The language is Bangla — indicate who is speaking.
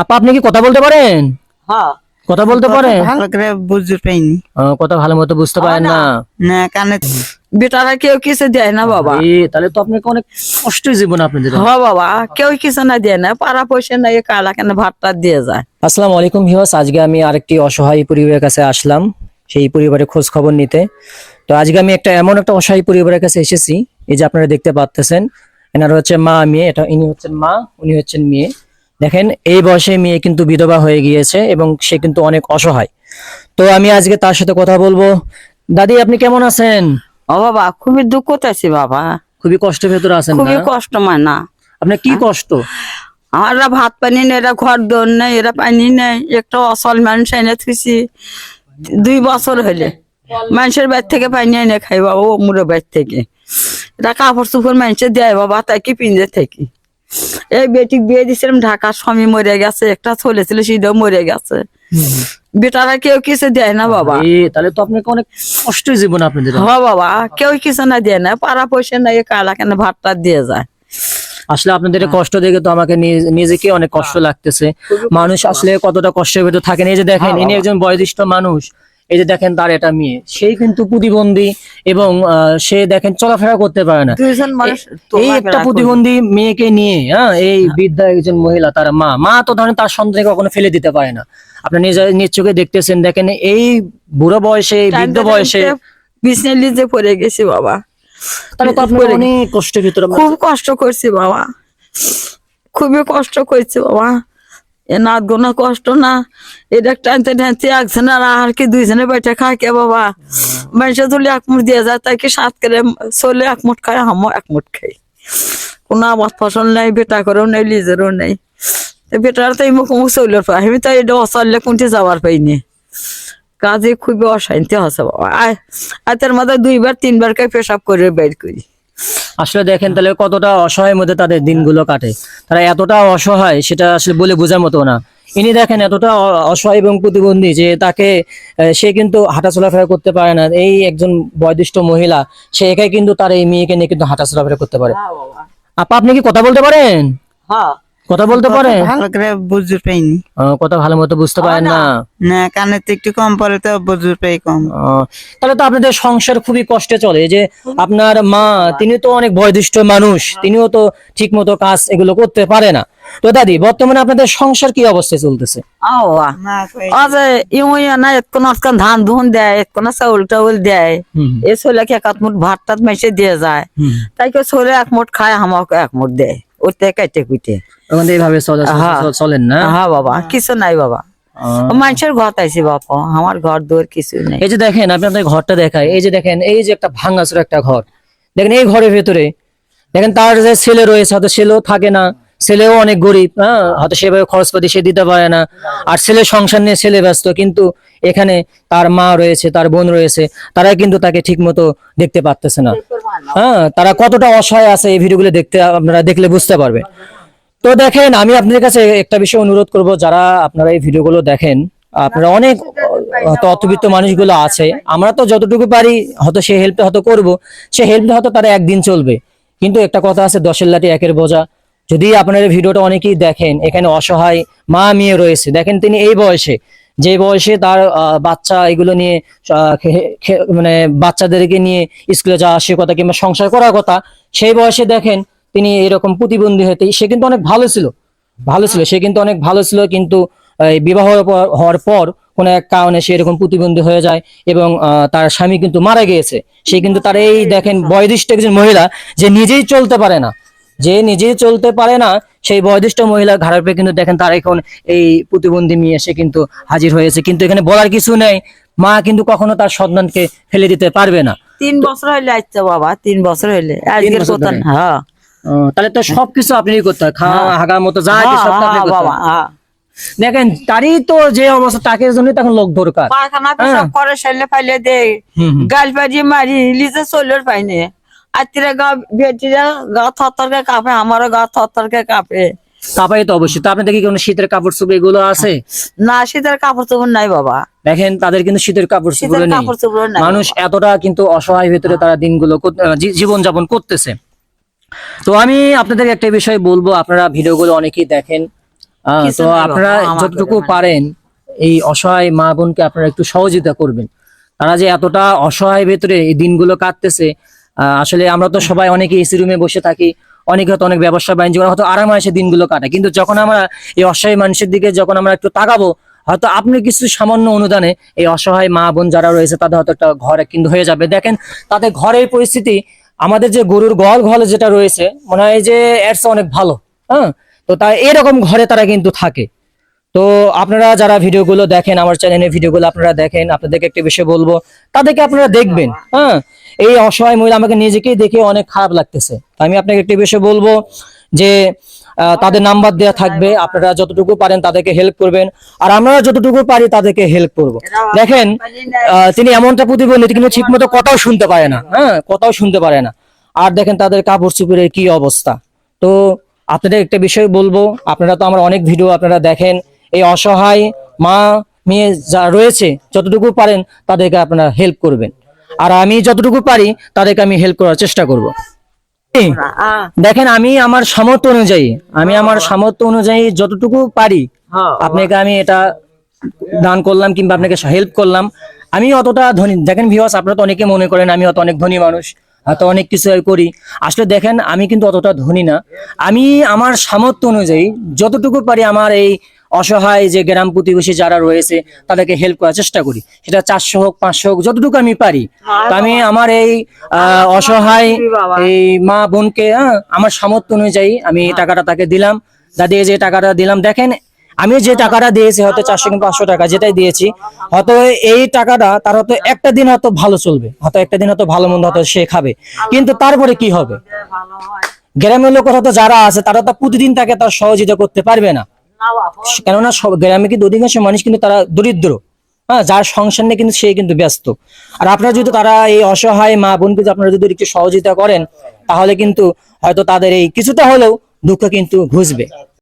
Speaker 1: আপা আপনি কি কথা বলতে পারেন?
Speaker 2: হ্যাঁ।
Speaker 1: কথা বলতে পারেন?
Speaker 3: ভালো করে বুঝতে পাইনি
Speaker 1: ও, কথা ভালো মতো বুঝতে পারেন না।
Speaker 3: না। কানে
Speaker 2: বেটারা কেউ কিছু দেয় না বাবা।
Speaker 1: এ, তাহলে তো আপনাকে অনেক কষ্ট জীবন আপনাদের
Speaker 2: হ বাবা কেউ কিছু না দেয় না পাড়া পয়সা নাই কালা কেন ভাতটা দিয়ে যায়।
Speaker 1: আসসালামু আলাইকুম ভিউয়ার্স আজকে আমি আরেকটি অসহায় পরিবারের কাছে আসলাম সেই পরিবারের খোঁজ খবর নিতে। তো আজকে আমি একটা এমন একটা অসহায় পরিবারের কাছে এসেছি এই যে আপনারা দেখতে পাচ্ছেন এনার হচ্ছে মা মেয়ে এটা ইনি হচ্ছেন মা উনি হচ্ছেন মেয়ে। দেখেন এই বয়সে মেয়ে কিন্তু বিধবা হয়ে গিয়েছে এবং সে কিন্তু অনেক অসহায়। তো আমি আজকে তার সাথে কথা বলব। দাদি আপনি কেমন আছেন?
Speaker 2: ও বাবা খুবই দুঃখ আছি বাবা।
Speaker 1: খুবই কষ্ট ভেতরে আছেন
Speaker 2: খুবই কষ্ট হয় না।
Speaker 1: আপনার কি কষ্ট?
Speaker 2: আমরা ভাত পানি নেই এরা ঘর দোর নেই এরা পানি নেই। একটা অসল মানুষ এনে থুইছি। দুই বছর হলে মানুষের বাড়ি থেকে পানি এনে খাই বাবা ও মুড়ো বাড়ি থেকে। এটা কাপড় চুপড় মানুষের দেয় বাবা তাই কি পিঞ্জে থেকে। এই বেটি বিয়ে দিছিলাম ঢাকার স্বামী মরে গেছে একটা ছেলে ছিল সেটাও মরে গেছে। বেটারা কেউ কিছু দেয় না বাবা।
Speaker 1: তাহলে তো আপনাকে অনেক কষ্টের জীবন আপনাদের।
Speaker 2: হ বাবা কেউ কিছু না দেয় না পাড়া পয়সা নাই কালা কেন ভাতটা দিয়ে যায়।
Speaker 1: আসলে আপনাদের কষ্ট দেখে তো আমাকে নিজ- নিজেকে অনেক কষ্ট লাগতেছে। মানুষ আসলে কতটা কষ্টের ভেতর থাকেন এই যে দেখেন ইনি একজন বয়োজ্যেষ্ঠ মানুষ। এই যে দেখেন তার এটা মেয়ে সেই কিন্তু প্রতিবন্ধী এবং সে দেখেন চলাফেরা করতে পারে না। এই একটা প্রতিবন্ধী মেয়েকে নিয়ে হ্যাঁ এই বৃদ্ধা একজন মহিলা তার মা মা তো ধরেন তার সন্তানকে কখনো ফেলে দিতে পারে না। আপনার নিজের নিজ চোখে দেখতেছেন দেখেন এই বুড়ো বয়সে এই বৃদ্ধ বয়সে
Speaker 2: বিছনালি যে পড়ে গেছি বাবা।
Speaker 1: তাহলে তো আপনার অনেক কষ্টের ভিতরে
Speaker 2: খুব কষ্ট করছি বাবা। খুবই কষ্ট করছি বাবা। এ নাত গোনা কষ্ট না। এটা টানতে টানতে একজনে আর কি দুইজনে বেটে খায় কে বাবা? মানুষে তুলে এক মুঠ দিয়ে যায়, তাই কি সাত করে চলে এক মুঠ খায়, আমও এক মুঠ খাই। কোনো আবাদ ফসল নেই বেটা করেও নেই, লিজেরও নেই। বেটার তো এই মুখ মুখ চলে পাই আমি তো এটা অচললে কোনটি যাবার পাইনি। কাজে খুবই অশান্তি হচ্ছে বাবা। আয় আতের মধ্যে দুইবার, তিনবার কে পেশাব করে বের করি।
Speaker 1: আসলে দেখেন তাহলে কতটা অসহায় মধ্যে তাদের দিনগুলো কাটে। তারা এতটা অসহায় সেটা আসলে বলে বোঝার মতো না। ইনি দেখেন এতটা অসহায় এবং প্রতিবন্ধী যে তাকে সে কিন্তু হাঁটা চলাফেরা করতে পারে না। এই একজন বয়োজ্যেষ্ঠ মহিলা সে একাই কিন্তু তার এই মেয়েকে নিয়ে কিন্তু হাঁটা চলাফেরা করতে পারে। আপা আপনি কি কথা বলতে পারেন?
Speaker 2: হ্যাঁ।
Speaker 1: কথা বলতে পারেন
Speaker 3: ভালো করে বুঝতে পাইনি
Speaker 1: ও, কথা ভালো মতো বুঝতে পারেন না।
Speaker 3: না? কানে তো একটু কম পরে তো বুঝতে পাই কম।
Speaker 1: তাহলে তো আপনাদের সংসার খুবই কষ্টে চলে। এই যে আপনার মা তিনি তো অনেক বয়োজ্যেষ্ঠ মানুষ তিনিও তো ঠিক মতো কাজ এগুলো করতে পারে না। তো দাদি বর্তমানে আপনাদের সংসার কি অবস্থায় চলতেছে?
Speaker 2: আও
Speaker 3: না
Speaker 2: আজ ইউই না এতক্ষণ আজকাল ধান ধুন দেয় এতক্ষণ চাউল টাউল দেয়।
Speaker 1: হুম,
Speaker 2: এ ছোলে এক আধ মুঠ ভাত টাত মেসে দিয়ে যায়। তাই কেউ ছোলে এক মুঠ খায় আমাকে এক মুঠ দেয়। কুটে
Speaker 1: ওখান থেকে এইভাবে
Speaker 2: হ্যাঁ।
Speaker 1: চলে- চলেন না?
Speaker 2: হ্যাঁ বাবা। কিছু নাই বাবা।
Speaker 1: ও,
Speaker 2: মানুষের ঘর আইছি আমার ঘর কিছু নেই।
Speaker 1: এই যে দেখেন আপনি আপনার ঘরটা দেখায় এই যে দেখেন এই যে একটা ভাঙাচুর একটা ঘর। দেখেন এই ঘরের ভেতরে দেখেন তার যে ছেলে রয়েছে হয়তো ছেলেও থাকে না ছেলেও অনেক গরিব হ্যাঁ? হয়তো সেভাবে খরচপাতি সে দিতে পারে না। আর ছেলে সংসার নিয়ে ছেলে ব্যস্ত কিন্তু এখানে তার মা রয়েছে তার বোন রয়েছে তারা কিন্তু তাকে ঠিক মতো দেখতে পারতেছে না। হ্যাঁ তারা কতটা অসহায় আছে এই ভিডিওগুলো দেখতে আপনারা দেখলে বুঝতে পারবেন তো দেখেন, আমি আপনাদের কাছে একটা বিষয় অনুরোধ করব, যারা আপনারা এই ভিডিওগুলো দেখেন, আপনারা অনেক অর্থবিত্ত মানুষগুলো আছে, আমরা তো যতটুকু পারি হয়তো সে হেল্পটা হয়তো করব, সে হেল্পটা হয়তো তারা একদিন চলবে। কিন্তু একটা কথা আছে, দশের লাঠি একের বোঝা। যদি আপনার ভিডিওটা অনেকেই দেখেন, এখানে অসহায় মা মেয়ে রয়েছে, দেখেন তিনি এই বয়সে। যে বয়সে তার বাচ্চা এগুলো নিয়ে মানে বাচ্চাদেরকে নিয়ে স্কুলে যাওয়া আসে কথা কিংবা সংসার করার কথা, সেই বয়সে দেখেন তিনি এরকম প্রতিবন্ধী হতে, সে কিন্তু অনেক ভালো ছিল ভালো ছিল, সে কিন্তু অনেক ভালো ছিল, কিন্তু বিবাহ হওয়ার পর- কোন এক কারণে সে এরকম প্রতিবন্ধী হয়ে যায় এবং তার স্বামী কিন্তু মারা গিয়েছে। সে কিন্তু তার এই দেখেন বয়োজ্যেষ্ঠ একজন মহিলা যে নিজেই চলতে পারে না। যে নিজেই চলতে পারে না সেই বয়োজ্যেষ্ঠ মহিলা ঘরের পে কিন্তু দেখেন তার এখন এই প্রতিবন্ধী নিয়ে এসে কিন্তু হাজির হয়েছে। কিন্তু এখানে বলার কিছু নেই। মা কিন্তু কখনো তার সন্তানকে ফেলে দিতে পারবে না।
Speaker 2: তিন বছর হইলে আসছে বাবা তিন বছর হইলে। আজকের কথা হ্যাঁ।
Speaker 1: তাহলে তো সবকিছু আপনিই করতে হয়। খাওয়া হাগার মতো যা সব আপনি
Speaker 2: হ্যাঁ,
Speaker 1: করতে
Speaker 2: বাবা
Speaker 1: হ্যাঁ। দেখেন তারই তো যে অবস্থা তাকে জন্য তখন লোক দরকার।
Speaker 2: পায়খানা করে সেলে ফাইলে দে। গাল পাজি মারি লিজে চলের পাইনে গা বেটিরা গা থরথরকে কাঁপে আমারও গা থরথরকে কাঁপে।
Speaker 1: তো অবশ্যই। তো আপনাদের কি কোনো শীতের কাপড় চোপড় এগুলো আছে?
Speaker 2: না শীতের কাপড় চোপড় নাই বাবা।
Speaker 1: দেখেন তাদের কিন্তু শীতের কাপড় চোপড় নেই। মানুষ এতটা কিন্তু অসহায় ভেতরে তারা দিনগুলো জীবন যাপন করতেছে। তো আমি আপনাদের একটা বিষয় বলব আপনারা ভিডিও ভিডিওগুলো অনেকেই দেখেন। তো আপনারা যতটুকু। পারেন এই অসহায় মা বোনকে আপনারা একটু সহযোগিতা করবেন। তারা যে এতটা অসহায় ভেতরে এই দিনগুলো কাটতেছে আসলে আমরা তো সবাই অনেকে এসি রুমে বসে থাকি, অনেকে হয়তো অনেক ব্যবসা বাণিজ্য করে, হয়তো আরামে এসে দিনগুলো কাটে কিন্তু যখন আমরা এই অসহায় মানুষের দিকে যখন আমরা একটু তাকাবো, হয়তো আপনি কিছু সামান্য অনুদানে এই অসহায় মা বোন যারা রয়েছে, তাদের হয়তো একটা ঘরে কিন্তু হয়ে যাবে। দেখেন, তাদের ঘরের পরিস্থিতি, আমাদের যে গরুর গল ঘল যেটা রয়েছে, মনে হয় যে এর অনেক ভালো হ্যাঁ? তো তাই এরকম ঘরে তারা কিন্তু থাকে। তো আপনারা যারা ভিডিওগুলো দেখেন, আমার চ্যানেলে ভিডিওগুলো আপনারা দেখেন, আপনাদেরকে একটা বিষয় বলব, তাদেরকে আপনারা দেখবেন হ্যাঁ? এই অসহায় মহিলা আমাকে নিজেকেই দেখে অনেক খারাপ লাগতেছে। আমি আপনাকে একটা বিষয় বলব যে তাদের নাম্বার দেওয়া থাকবে, আপনারা যতটুকু পারেন তাদেরকে হেল্প করবেন, আর আমরা যতটুকু পারি তাদেরকে হেল্প করব। দেখেন তিনি এমনটা প্রতিবন্ধী কিন্তু ঠিক মতো কথাও শুনতে পারে না হ্যাঁ? কথাও শুনতে পারে না। আর দেখেন তাদের কাপড় চুপড়ের কি অবস্থা। তো আপনাদের একটা বিষয় বলব, আপনারা তো আমার অনেক ভিডিও আপনারা দেখেন এই অসহায় মা, মেয়ে যা রয়েছে, যতটুকু পারেন তাদেরকে আপনারা হেল্প করবেন। আর আমি যতটুকু পারি তাদেরকে আমি হেল্প করার চেষ্টা করব। দেখেন আমি আমার সামর্থ্য অনুযায়ী, আমি আমার সামর্থ্য অনুযায়ী যতটুকু পারি, আপনাকে আমি এটা দান করলাম কিংবা আপনাকে হেল্প করলাম। আমি অতটা ধনী, দেখেন ভিওয়াস আপনারা তো অনেকে মনে করেন আমি অত অনেক ধনী মানুষ, হয়তো অনেক কিছু করি। আসলে দেখেন আমি কিন্তু অতটা ধনী না। আমি আমার সামর্থ্য অনুযায়ী যতটুকু পারি আমার এই অসহায় যে গ্রাম প্রতিবেশী যারা রয়েছে তাদেরকে হেল্প করার চেষ্টা করি। সেটা চারশো হোক পাঁচশো হোক যতটুকু আমি পারি। আমি আমার এই অসহায় এই মা বোনকে হ্যাঁ, আমার সামর্থ্য অনুযায়ী আমি টাকাটা তাকে দিলাম। দাদি যে টাকাটা দিলাম দেখেন আমি যে টাকাটা দিয়েছি হয়তো চারশো কিংবা পাঁচশো টাকা যেটাই দিয়েছি হয়তো এই টাকাটা তার হয়তো একটা দিন হয়তো ভালো চলবে হয়তো একটা দিন হয়তো ভালো মন্দ হয়তো সে খাবে। কিন্তু তারপরে কি হবে? গ্রামের লোক হয়তো যারা আছে তারা তো প্রতিদিন তাকে তার সহযোগিতা করতে পারবে না। কেননা সব গ্রামে কিন্তু অধিকাংশ মানুষ কিন্তু তারা দরিদ্র। হ্যাঁ যার সংসার নিয়ে কিন্তু সে কিন্তু ব্যস্ত। আর আপনারা যদি তারা এই অসহায় মা বোনকে আপনারা যদি একটু সহযোগিতা করেন, তাহলে কিন্তু হয়তো তাদের এই কিছুটা হলেও দুঃখ কিন্তু ঘুষবে।